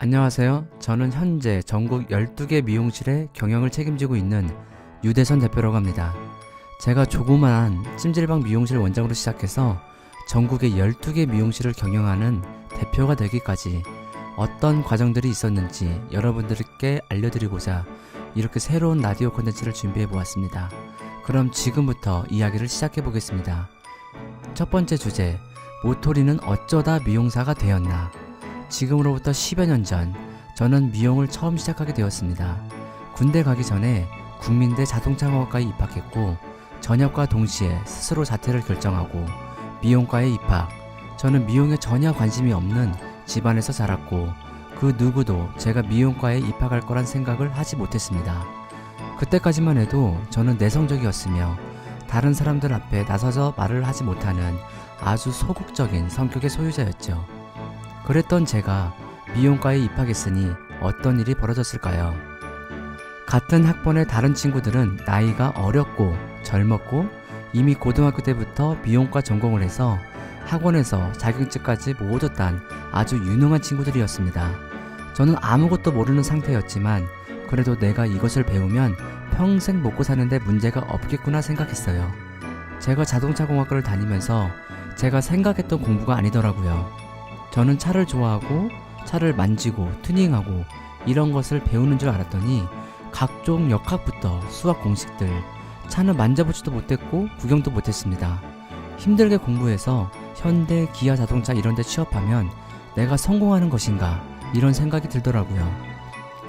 안녕하세요. 저는 현재 전국 12개 미용실의 경영을 책임지고 있는 유대선 대표라고 합니다. 제가 조그마한 찜질방 미용실 원장으로 시작해서 전국의 12개 미용실을 경영하는 대표가 되기까지 어떤 과정들이 있었는지 여러분들께 알려드리고자 이렇게 새로운 라디오 콘텐츠를 준비해 보았습니다. 그럼 지금부터 이야기를 시작해 보겠습니다. 첫 번째 주제, 모토리는 어쩌다 미용사가 되었나? 지금으로부터 10여 년 전, 저는 미용을 처음 시작하게 되었습니다. 군대 가기 전에 국민대 자동차공학과에 입학했고, 전역과 동시에 스스로 자퇴를 결정하고, 미용과에 입학. 저는 미용에 전혀 관심이 없는 집안에서 자랐고, 그 누구도 제가 미용과에 입학할 거란 생각을 하지 못했습니다. 그때까지만 해도 저는 내성적이었으며, 다른 사람들 앞에 나서서 말을 하지 못하는 아주 소극적인 성격의 소유자였죠. 그랬던 제가 미용과에 입학했으니 어떤 일이 벌어졌을까요? 같은 학번의 다른 친구들은 나이가 어렸고 젊었고 이미 고등학교 때부터 미용과 전공을 해서 학원에서 자격증까지 딴 아주 유능한 친구들이었습니다. 저는 아무것도 모르는 상태였지만 그래도 내가 이것을 배우면 평생 먹고 사는데 문제가 없겠구나 생각했어요. 제가 자동차 공학과를 다니면서 제가 생각했던 공부가 아니더라고요. 저는 차를 좋아하고 차를 만지고 튜닝하고 이런 것을 배우는 줄 알았더니 각종 역학부터 수학 공식들 차는 만져보지도 못했고 구경도 못했습니다. 힘들게 공부해서 현대, 기아 자동차 이런 데 취업하면 내가 성공하는 것인가 이런 생각이 들더라고요.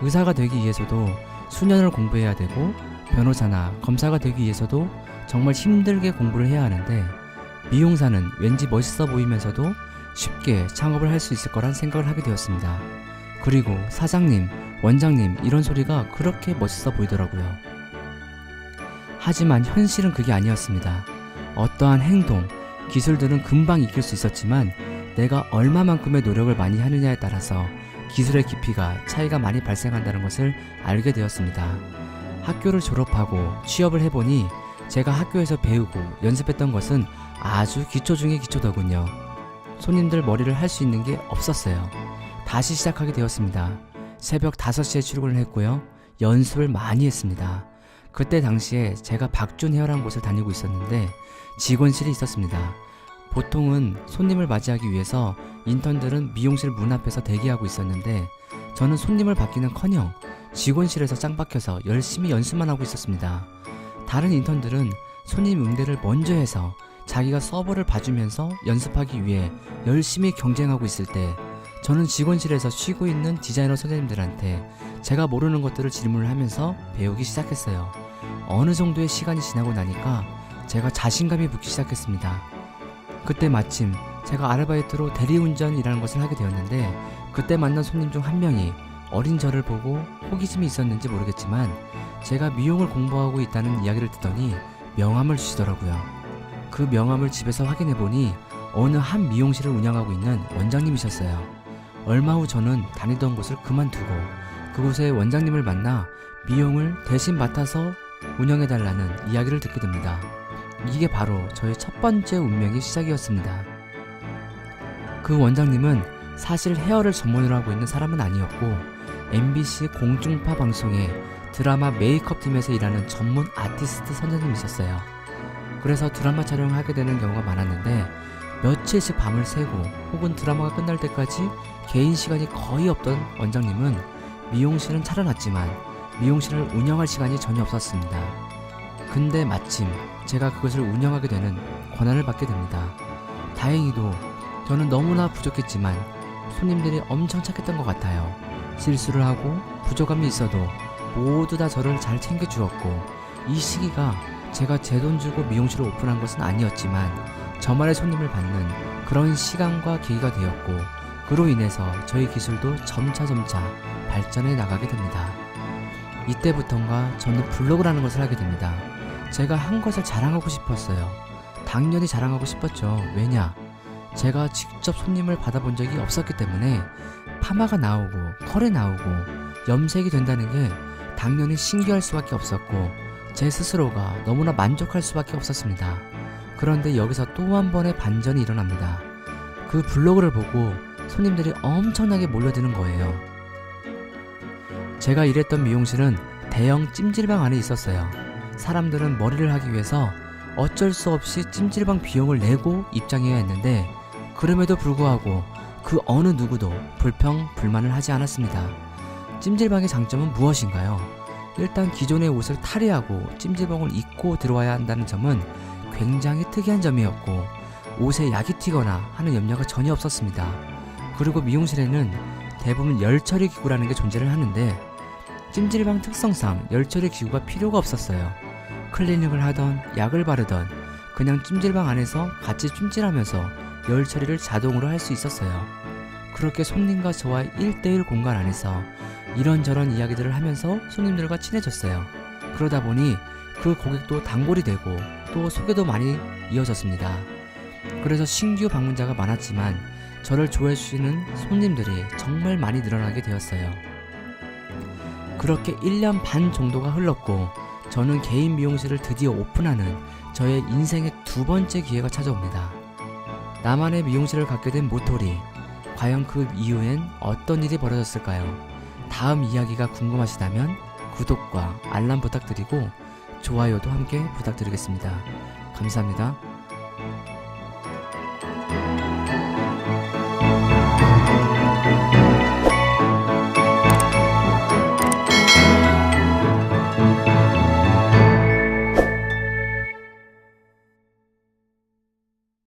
의사가 되기 위해서도 수년을 공부해야 되고 변호사나 검사가 되기 위해서도 정말 힘들게 공부를 해야 하는데 미용사는 왠지 멋있어 보이면서도 쉽게 창업을 할 수 있을 거란 생각을 하게 되었습니다. 그리고 사장님, 원장님 이런 소리가 그렇게 멋있어 보이더라고요. 하지만 현실은 그게 아니었습니다. 어떠한 행동, 기술들은 금방 익힐 수 있었지만 내가 얼마만큼의 노력을 많이 하느냐에 따라서 기술의 깊이가 차이가 많이 발생한다는 것을 알게 되었습니다. 학교를 졸업하고 취업을 해보니 제가 학교에서 배우고 연습했던 것은 아주 기초 중의 기초더군요. 손님들 머리를 할 수 있는 게 없었어요. 다시 시작하게 되었습니다. 새벽 5시에 출근을 했고요. 연습을 많이 했습니다. 그때 당시에 제가 박준 헤어라는 곳을 다니고 있었는데 직원실이 있었습니다. 보통은 손님을 맞이하기 위해서 인턴들은 미용실 문 앞에서 대기하고 있었는데 저는 손님을 받기는 커녕 직원실에서 짱 박혀서 열심히 연습만 하고 있었습니다. 다른 인턴들은 손님 응대를 먼저 해서 자기가 서버를 봐주면서 연습하기 위해 열심히 경쟁하고 있을 때 저는 직원실에서 쉬고 있는 디자이너 선생님들한테 제가 모르는 것들을 질문을 하면서 배우기 시작했어요. 어느 정도의 시간이 지나고 나니까 제가 자신감이 붙기 시작했습니다. 그때 마침 제가 아르바이트로 대리운전이라는 것을 하게 되었는데 그때 만난 손님 중 한 명이 어린 저를 보고 호기심이 있었는지 모르겠지만 제가 미용을 공부하고 있다는 이야기를 듣더니 명함을 주시더라고요. 그 명함을 집에서 확인해 보니 어느 한 미용실을 운영하고 있는 원장님이셨어요. 얼마 후 저는 다니던 곳을 그만두고 그곳의 원장님을 만나 미용을 대신 맡아서 운영해 달라는 이야기를 듣게 됩니다. 이게 바로 저의 첫 번째 운명의 시작이었습니다. 그 원장님은 사실 헤어를 전문으로 하고 있는 사람은 아니었고 MBC 공중파 방송의 드라마 메이크업 팀에서 일하는 전문 아티스트 선생님이셨어요. 그래서 드라마 촬영을 하게 되는 경우가 많았는데 며칠씩 밤을 새고 혹은 드라마가 끝날 때까지 개인 시간이 거의 없던 원장님은 미용실은 차려놨지만 미용실을 운영할 시간이 전혀 없었습니다. 근데 마침 제가 그것을 운영하게 되는 권한을 받게 됩니다. 다행히도 저는 너무나 부족했지만 손님들이 엄청 착했던 것 같아요. 실수를 하고 부족함이 있어도 모두 다 저를 잘 챙겨주었고 이 시기가 제가 제 돈 주고 미용실을 오픈한 것은 아니었지만 저만의 손님을 받는 그런 시간과 계기가 되었고 그로 인해서 저희 기술도 점차점차 발전해 나가게 됩니다. 이때부턴가 저는 블로그라는 것을 하게 됩니다. 제가 한 것을 자랑하고 싶었어요. 당연히 자랑하고 싶었죠. 왜냐? 제가 직접 손님을 받아본 적이 없었기 때문에 파마가 나오고 컬이 나오고 염색이 된다는 게 당연히 신기할 수밖에 없었고 제 스스로가 너무나 만족할 수밖에 없었습니다. 그런데 여기서 또 한 번의 반전이 일어납니다. 그 블로그를 보고 손님들이 엄청나게 몰려드는 거예요. 제가 일했던 미용실은 대형 찜질방 안에 있었어요. 사람들은 머리를 하기 위해서 어쩔 수 없이 찜질방 비용을 내고 입장해야 했는데 그럼에도 불구하고 그 어느 누구도 불평, 불만을 하지 않았습니다. 찜질방의 장점은 무엇인가요? 일단 기존의 옷을 탈의하고 찜질방을 입고 들어와야 한다는 점은 굉장히 특이한 점이었고 옷에 약이 튀거나 하는 염려가 전혀 없었습니다. 그리고 미용실에는 대부분 열 처리 기구라는 게 존재를 하는데 찜질방 특성상 열 처리 기구가 필요가 없었어요. 클리닉을 하던 약을 바르던 그냥 찜질방 안에서 같이 찜질하면서 열 처리를 자동으로 할 수 있었어요. 그렇게 손님과 저와의 1대1 공간 안에서 이런저런 이야기들을 하면서 손님들과 친해졌어요. 그러다 보니 그 고객도 단골이 되고 또 소개도 많이 이어졌습니다. 그래서 신규 방문자가 많았지만 저를 좋아해 주시는 손님들이 정말 많이 늘어나게 되었어요. 그렇게 1년 반 정도가 흘렀고 저는 개인 미용실을 드디어 오픈하는 저의 인생의 두 번째 기회가 찾아옵니다. 나만의 미용실을 갖게 된 모토리. 과연 그 이후엔 어떤 일이 벌어졌을까요? 다음 이야기가 궁금하시다면 구독과 알람 부탁드리고 좋아요도 함께 부탁드리겠습니다. 감사합니다.